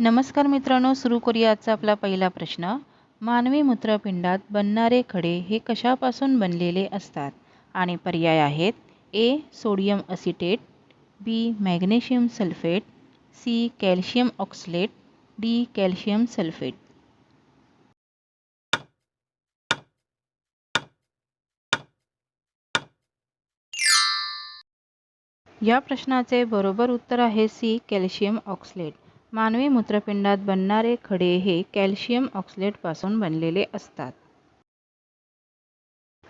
नमस्कार मित्रांनो सुरू करूया आजचा आपला पहिला प्रश्न. मानवी मूत्रपिंडात बनणारे खडे हे कशापासून बनलेले असतात? आणि पर्याय आहेत A sodium acetate B magnesium sulphate C calcium oxalate D calcium sulphate. या प्रश्नाचे बरोबर उत्तर आहे सी कॅल्शियम ऑक्सलेट. मानवी मूत्रपिंडात बनणारे खडे हे कॅल्शियम ऑक्सलेटपासून बनलेले असतात.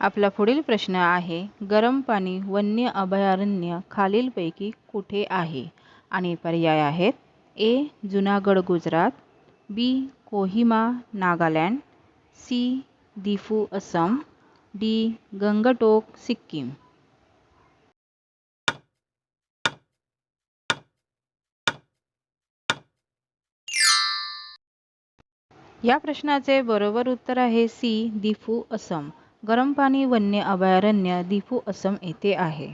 आपला पुढील प्रश्न आहे गरम पाणी वन्य अभयारण्य खालीलपैकी कुठे आहे? आणि पर्याय आहेत A Junagadh Gujarat B Kohima Nagaland C Diphu Assam D Gangtok Sikkim. या प्रश्नाचे बरोबर उत्तर आहे सी दिफू असम. गरम पाणी वन्य अभयारण्य दिफू असम येथे आहे.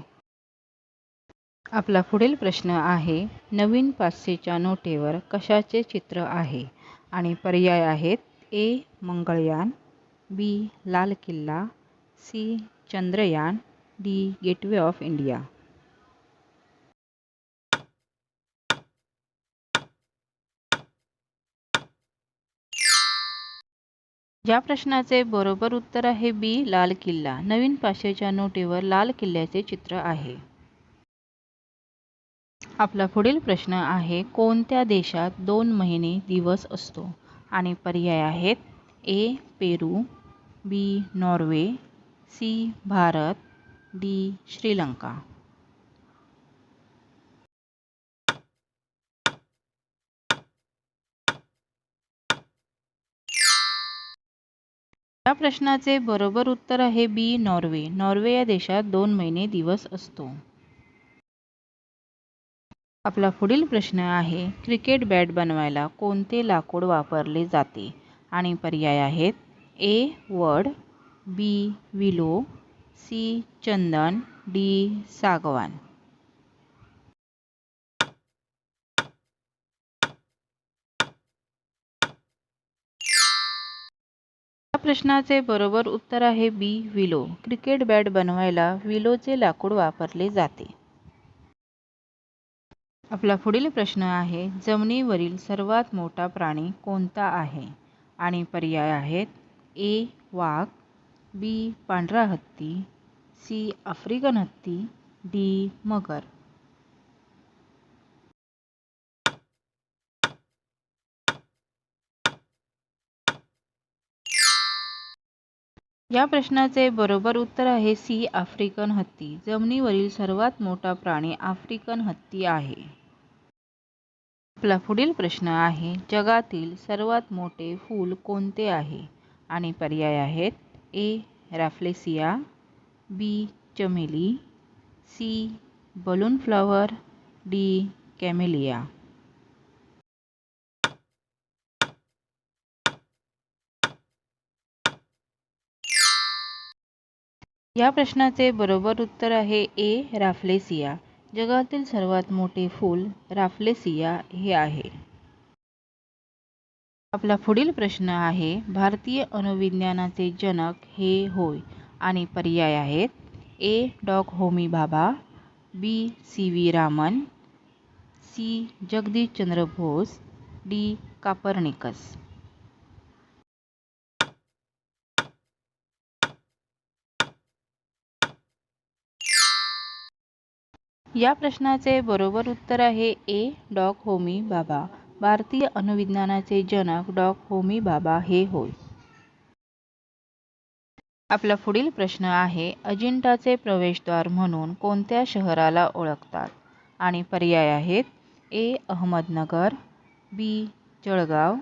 आपला पुढील प्रश्न आहे नवीन पाचशेच्या नोटेवर कशाचे चित्र आहे? आणि पर्याय आहेत ए Mangalyaan B Lal Qila C Chandrayaan D Gateway of India. या प्रश्नाचे बरोबर उत्तर आहे बी लाल किल्ला. नवीन पाचशेच्या नोटेवर लाल किल्ल्याचे चित्र आहे. आपला पुढील प्रश्न आहे कोणत्या देशात दोन महिने दिवस असतो? आणि पर्याय आहेत A Peru B Norway C Bharat D Sri Lanka. या प्रश्नाचे बरोबर उत्तर आहे बी नॉर्वे. नॉर्वे या देशात दोन महिने दिवस असतो. आपला पुढील प्रश्न आहे क्रिकेट बॅट बनवायला कोणते लाकूड वापरले जाते? आणि पर्याय आहेत ए वड बी विलो सी चंदन डी सागवान. प्रश्नाचे बरोबर उत्तर आहे बी विलो. क्रिकेट बॅट बनवायला विलोचे लाकूड वापरले जाते. आपला पुढील प्रश्न आहे जमिनीवरील सर्वात मोठा प्राणी कोणता आहे? आणि पर्याय आहेत ए वाघ बी पांढरा हत्ती सी आफ्रिकन हत्ती डी मगर. या प्रश्नाचे बरोबर उत्तर आहे सी आफ्रिकन हत्ती. जमिनीवरील सर्वात मोठा प्राणी आफ्रिकन हत्ती आहे. आपला पुढील प्रश्न आहे जगातील सर्वात मोठे फूल कोणते आहे? आणि पर्याय आहेत A rafflesia B Chameli C balloon flower D camellia. या प्रश्नाचे बरोबर उत्तर आहे ए राफ्लेसिया. जगातील सर्वात मोठे फूल राफ्लेसिया हे आहे. आपला पुढील प्रश्न आहे भारतीय अणुविज्ञानाचे जनक हे होय आणि पर्याय आहेत. A doc Homi Bhabha B C V Raman. C Jagdish Chandra Bose. D Copernicus. या प्रश्नाचे बरोबर उत्तर आहे ए डॉक होमी बाबा. भारतीय अणुविज्ञानाचे जनक डॉक होमी बाबा हे होय. आपला पुढील प्रश्न आहे अजिंठाचे प्रवेशद्वार म्हणून कोणत्या शहराला ओळखतात? आणि पर्याय आहेत A Ahmednagar B Jalgaon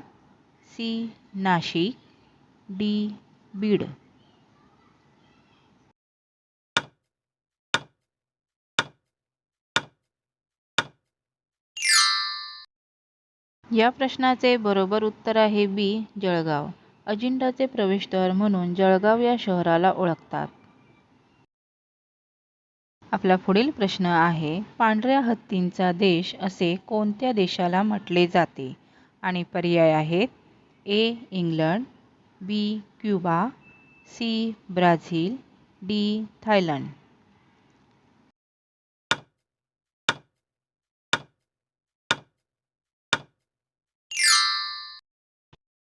C Nashik D Beed. या प्रश्नाचे बरोबर उत्तर आहे बी जळगाव. अजिंठाचे प्रवेशद्वार म्हणून जळगाव या शहराला ओळखतात. आपला पुढील प्रश्न आहे पांढऱ्या हत्तींचा देश असे कोणत्या देशाला म्हटले जाते? आणि पर्याय आहेत A England B Cuba C Brazil D Thailand.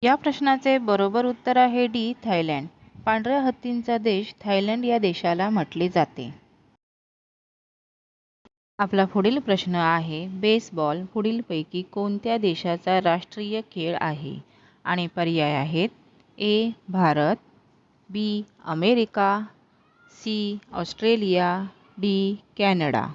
या प्रश्नाचे बरोबर उत्तर आहे डी थायलंड. पांढऱ्या हत्तींचा देश थायलंड या देशाला म्हटले जाते. आपला पुढील प्रश्न आहे बेसबॉल पुढीलपैकी कोणत्या देशाचा राष्ट्रीय खेळ आहे? आणि पर्याय आहेत A Bharat B America C Australia D Canada.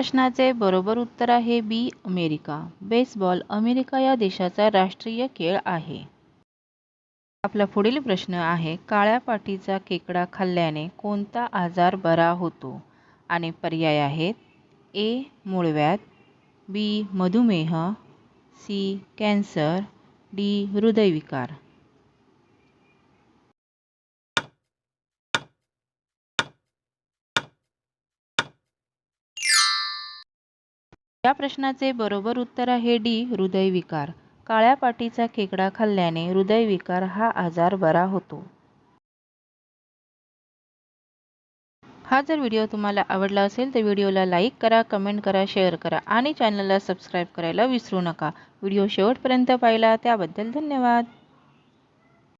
प्रश्नाचे बरोबर उत्तर आहे बी अमेरिका. बेसबॉल अमेरिका या देशाचा राष्ट्रीय खेळ आहे. आपला पुढील प्रश्न आहे काळ्या पाठीचा केकडा खाल्ल्याने कोणता आजार बरा होतो? आणि पर्याय आहेत ए मुळव्यात बी मधुमेह सी कॅन्सर डी हृदयविकार. या प्रश्नाचे बरोबर उत्तर आहे डी हृदयविकार काळ्या पाटीचा खेकडा खाल्ल्याने हृदयविकार हा आजार बरा होतो. हा जर व्हिडिओ तुम्हाला आवडला असेल तर व्हिडिओला लाईक करा कमेंट करा शेअर करा आणि चॅनलला सबस्क्राईब करायला विसरू नका. व्हिडिओ शेवटपर्यंत पाहिला त्याबद्दल धन्यवाद.